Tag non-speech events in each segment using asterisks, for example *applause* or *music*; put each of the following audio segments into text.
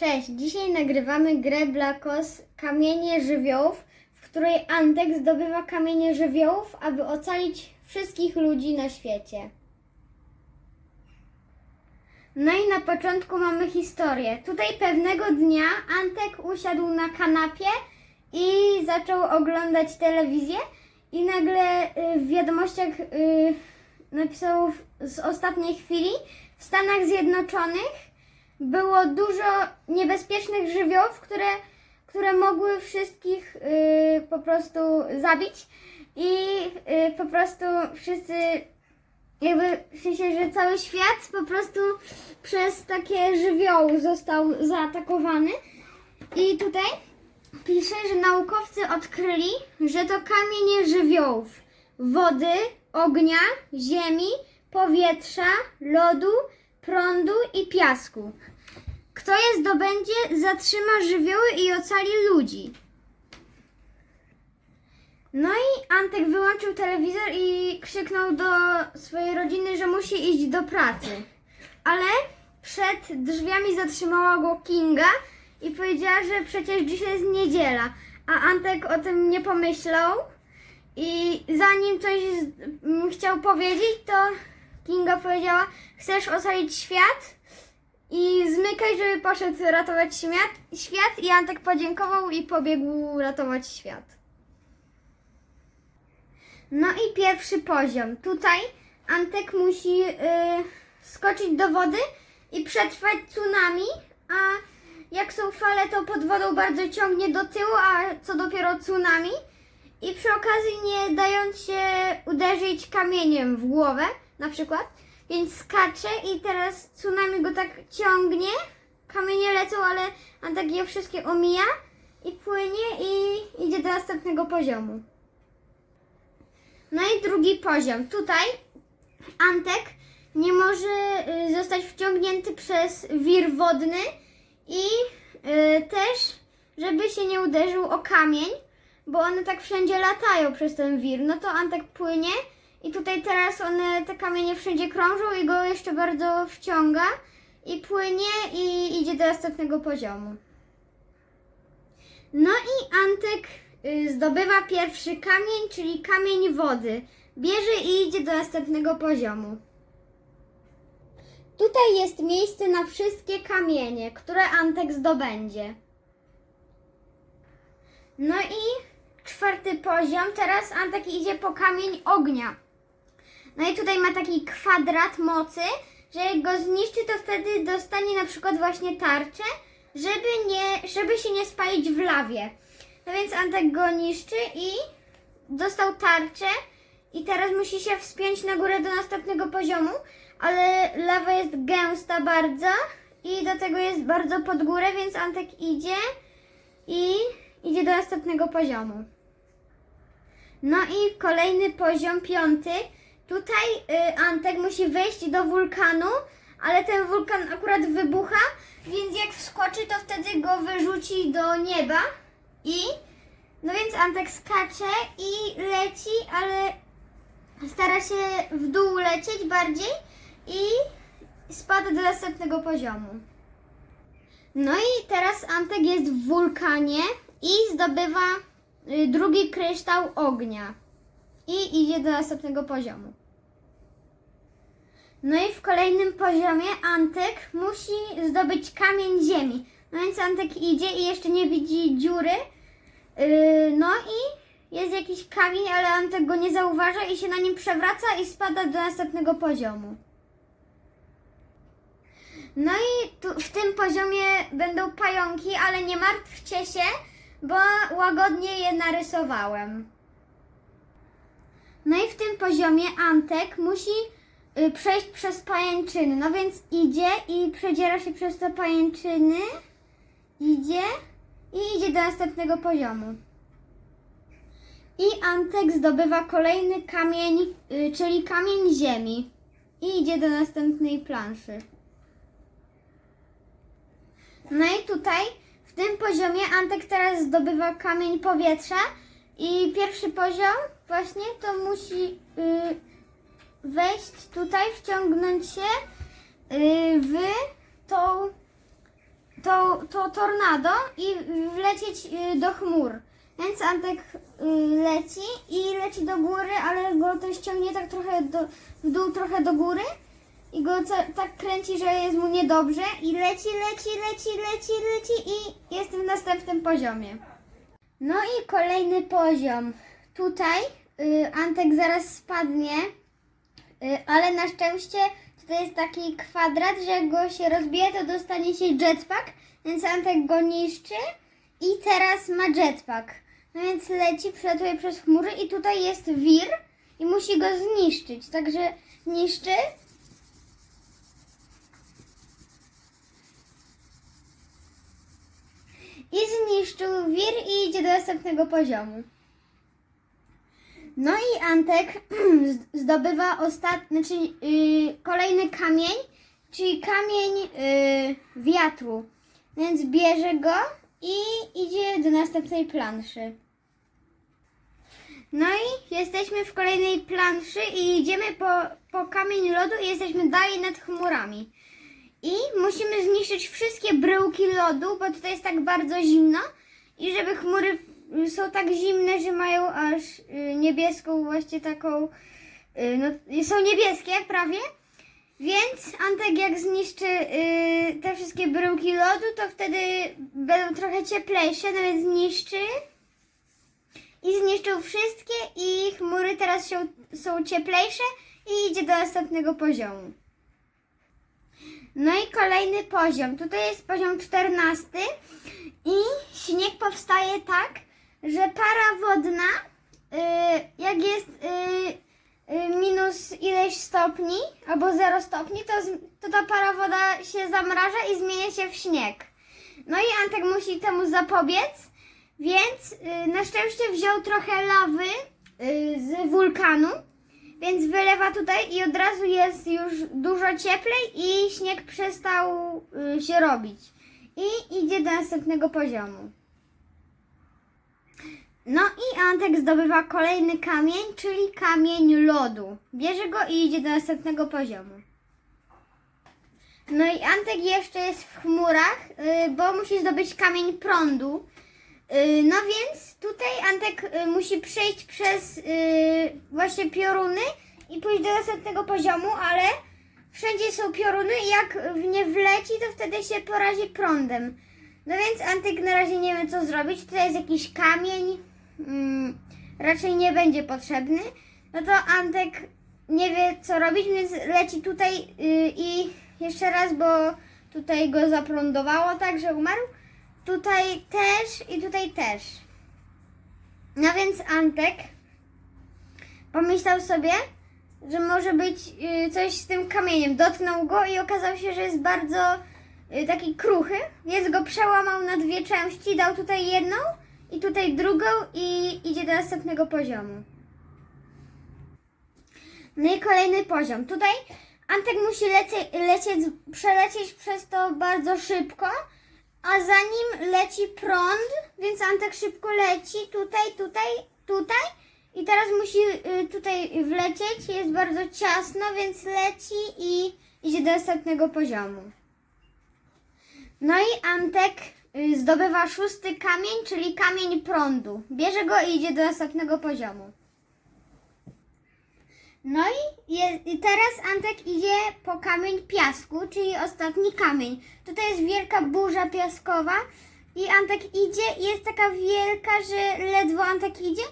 Cześć, dzisiaj nagrywamy grę Blakos Kamienie Żywiołów, w której Antek zdobywa kamienie żywiołów, aby ocalić wszystkich ludzi na świecie. No i na początku mamy historię. Tutaj pewnego dnia Antek usiadł na kanapie i zaczął oglądać telewizję i nagle y, w wiadomościach y, napisał z ostatniej chwili w Stanach Zjednoczonych było dużo niebezpiecznych żywiołów, które, które mogły wszystkich y, po prostu zabić. I y, po prostu wszyscy jakby w sensie, że cały świat po prostu przez takie żywioły został zaatakowany. I tutaj pisze, że naukowcy odkryli, że to kamienie żywiołów. Wody, ognia, ziemi, powietrza, lodu, prądu i piasku. Kto je zdobędzie, zatrzyma żywioły i ocali ludzi. No i Antek wyłączył telewizor i krzyknął do swojej rodziny, że musi iść do pracy. Ale przed drzwiami zatrzymała go Kinga i powiedziała, że przecież dzisiaj jest niedziela. A Antek o tym nie pomyślał. I zanim coś chciał powiedzieć, to Kinga powiedziała: Chcesz ocalić świat? I zmykaj, żeby poszedł ratować świat. świat. I Antek podziękował i pobiegł ratować świat. No i pierwszy poziom. Tutaj Antek musi y, skoczyć do wody i przetrwać tsunami, a jak są fale, to pod wodą bardzo ciągnie do tyłu, a co dopiero tsunami. I przy okazji nie dając się uderzyć kamieniem w głowę, na przykład. Więc skacze i teraz tsunami go tak ciągnie. Kamienie lecą, ale Antek je wszystkie omija i płynie i idzie do następnego poziomu. No i drugi poziom. Tutaj Antek nie może y, zostać wciągnięty przez wir wodny i y, też, żeby się nie uderzył o kamień, bo one tak wszędzie latają przez ten wir. No to Antek płynie i tutaj teraz one, te kamienie wszędzie krążą i go jeszcze bardzo wciąga i płynie i idzie do następnego poziomu. No i Antek y, zdobywa pierwszy kamień, czyli kamień wody. Bierze i idzie do następnego poziomu. Tutaj jest miejsce na wszystkie kamienie, które Antek zdobędzie. No i czwarty poziom. Teraz Antek idzie po kamień ognia. No i tutaj ma taki kwadrat mocy, że jak go zniszczy, to wtedy dostanie na przykład właśnie tarczę, żeby, nie, żeby się nie spalić w lawie. No więc Antek go niszczy i dostał tarczę i teraz musi się wspiąć na górę do następnego poziomu, ale lawa jest gęsta bardzo i do tego jest bardzo pod górę, więc Antek idzie i idzie do następnego poziomu. No i kolejny poziom, piąty. Tutaj y, Antek musi wejść do wulkanu, ale ten wulkan akurat wybucha, więc jak wskoczy, to wtedy go wyrzuci do nieba. I no więc Antek skacze i leci, ale stara się w dół lecieć bardziej i spada do następnego poziomu. No i teraz Antek jest w wulkanie i zdobywa y, drugi kryształ ognia. I idzie do następnego poziomu. No i w kolejnym poziomie Antek musi zdobyć kamień ziemi. No więc Antek idzie i jeszcze nie widzi dziury. Yy, no i jest jakiś kamień, ale Antek go nie zauważa i się na nim przewraca i spada do następnego poziomu. No i tu, w tym poziomie będą pająki, ale nie martwcie się, bo łagodnie je narysowałem. No i w tym poziomie Antek musi y, przejść przez pajęczyny. No więc idzie i przedziera się przez te pajęczyny. Idzie i idzie do następnego poziomu. I Antek zdobywa kolejny kamień, y, czyli kamień ziemi. I idzie do następnej planszy. No i tutaj w tym poziomie Antek teraz zdobywa kamień powietrza i pierwszy poziom właśnie to musi y, wejść tutaj, wciągnąć się y, w tą, tą, to tornado i wlecieć y, do chmur. Więc Antek y, leci i leci do góry, ale go to ściągnie tak trochę do, w dół, trochę do góry i go tak kręci, że jest mu niedobrze i leci, leci, leci, leci, leci i jest w następnym poziomie. No i kolejny poziom. Tutaj Antek zaraz spadnie, ale na szczęście tutaj jest taki kwadrat, że jak go się rozbije, to dostanie się jetpack, więc Antek go niszczy i teraz ma jetpack. No więc leci, przelatuje przez chmury i tutaj jest wir i musi go zniszczyć. Także niszczy. I zniszczył wir i idzie do następnego poziomu. No i Antek *clears throat* zdobywa ostatni, znaczy yy, kolejny kamień, czyli kamień yy, wiatru. Więc bierze go i idzie do następnej planszy. No i jesteśmy w kolejnej planszy i idziemy po, po kamień lodu i jesteśmy dalej nad chmurami. I musimy zniszczyć wszystkie bryłki lodu, bo tutaj jest tak bardzo zimno. I żeby chmury są tak zimne, że mają aż y, niebieską właśnie taką, y, no są niebieskie prawie. Więc Antek jak zniszczy y, te wszystkie bryłki lodu, to wtedy będą trochę cieplejsze, więc zniszczy. I zniszczył wszystkie i chmury teraz są, są cieplejsze i idzie do następnego poziomu. No i kolejny poziom. Tutaj jest poziom 14 i śnieg powstaje tak, że para wodna, y, jak jest y, y, minus ileś stopni albo 0 stopni, to, to ta para woda się zamraża i zmienia się w śnieg. No i Antek musi temu zapobiec, więc na szczęście wziął trochę lawy z wulkanu. Więc wylewa tutaj i od razu jest już dużo cieplej i śnieg przestał się robić. I idzie do następnego poziomu. No i Antek zdobywa kolejny kamień, czyli kamień lodu. Bierze go i idzie do następnego poziomu. No i Antek jeszcze jest w chmurach, y, bo musi zdobyć kamień prądu. Y, No więc tutaj Antek y, musi przejść przez właśnie pioruny i pójść do następnego poziomu, ale wszędzie są pioruny i jak w nie wleci, to wtedy się porazi prądem. No więc Antek na razie nie wie co zrobić. Tutaj jest jakiś kamień, mm, raczej nie będzie potrzebny. No to Antek nie wie co robić, więc leci tutaj y, i jeszcze raz, bo tutaj go zaprądowało tak, że umarł. Tutaj też i tutaj też. No więc Antek pomyślał sobie, że może być y, coś z tym kamieniem. Dotknął go i okazało się, że jest bardzo y, taki kruchy, więc go przełamał na dwie części, dał tutaj jedną i tutaj drugą i idzie do następnego poziomu. No i kolejny poziom. Tutaj Antek musi lecie, lecieć, przelecieć przez to bardzo szybko, a za nim leci prąd, więc Antek szybko leci tutaj, tutaj, tutaj i teraz musi y, tutaj wlecieć. Jest bardzo ciasno, więc leci i idzie do następnego poziomu. No i Antek zdobywa szósty kamień, czyli kamień prądu. Bierze go i idzie do następnego poziomu. No i, je, i teraz Antek idzie po kamień piasku, czyli ostatni kamień. Tutaj jest wielka burza piaskowa i Antek idzie i jest taka wielka, że ledwo Antek idzie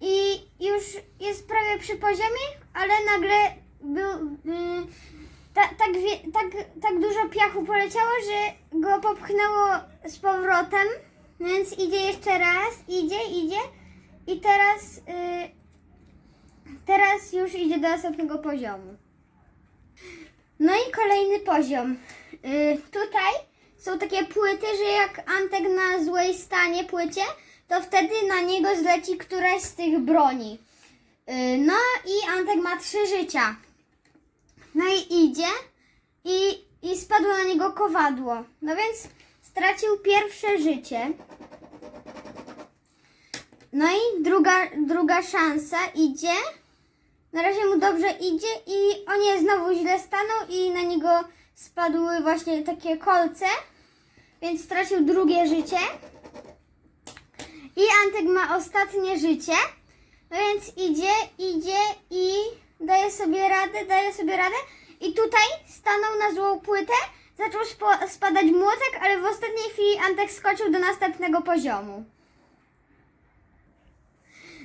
i już jest prawie przy poziomie, ale nagle był, y, ta, tak, wie, tak, tak dużo piachu poleciało, że go popchnęło z powrotem, więc idzie jeszcze raz, idzie, idzie i teraz... Y, Teraz już idzie do następnego poziomu. No i kolejny poziom. Y, tutaj są takie płyty, że jak Antek na złej stanie płycie, to wtedy na niego zleci któraś z tych broni. Y, no i Antek ma trzy życia. No i idzie i, i spadło na niego kowadło. No więc stracił pierwsze życie. No i druga, druga szansa idzie. Na razie mu dobrze idzie i on je znowu źle stanął i na niego spadły właśnie takie kolce. więc stracił drugie życie. I Antek ma ostatnie życie, no więc idzie, idzie i daje sobie radę, daje sobie radę. I tutaj stanął na złą płytę, zaczął spadać młotek, ale w ostatniej chwili Antek skoczył do następnego poziomu.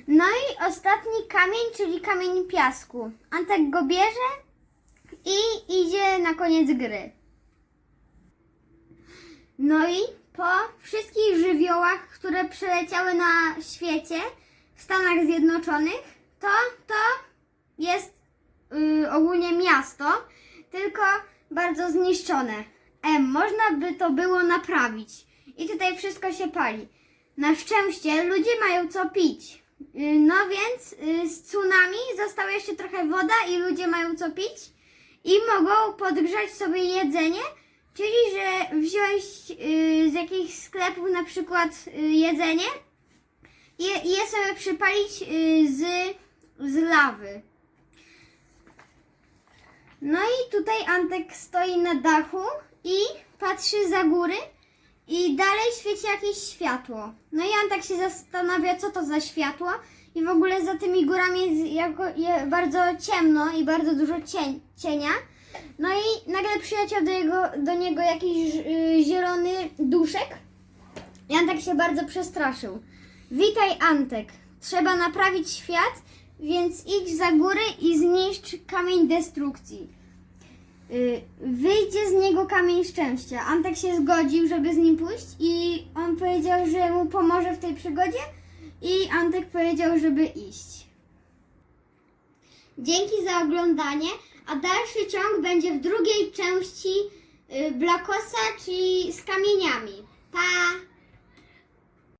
No i ostatni kamień, czyli kamień piasku. Antek go bierze i idzie na koniec gry. No i po wszystkich żywiołach, które przeleciały na świecie w Stanach Zjednoczonych, to to jest y, ogólnie miasto, tylko bardzo zniszczone. E, można by to było naprawić. I tutaj wszystko się pali. Na szczęście ludzie mają co pić. Y, No więc y, z tsunami została jeszcze trochę woda i ludzie mają co pić i mogą podgrzać sobie jedzenie, czyli że wziąć y, z jakichś sklepów na przykład jedzenie i i je sobie przypalić z, z lawy. No i tutaj Antek stoi na dachu i patrzy za góry i dalej świeci jakieś światło. No i Antek się zastanawia, co to za światło i w ogóle za tymi górami jest jako, bardzo ciemno i bardzo dużo cień, cienia. No i nagle przyleciał do, jego, do niego jakiś y, zielony duszek i Antek się bardzo przestraszył. Witaj Antek, trzeba naprawić świat, więc idź za góry i zniszcz kamień destrukcji. Y, Wyjdzie z niego kamień szczęścia. Antek się zgodził, żeby z nim pójść i on powiedział, że mu pomoże w tej przygodzie i Antek powiedział, żeby iść. Dzięki za oglądanie, a dalszy ciąg będzie w drugiej części y, Blackosa, czyli z kamień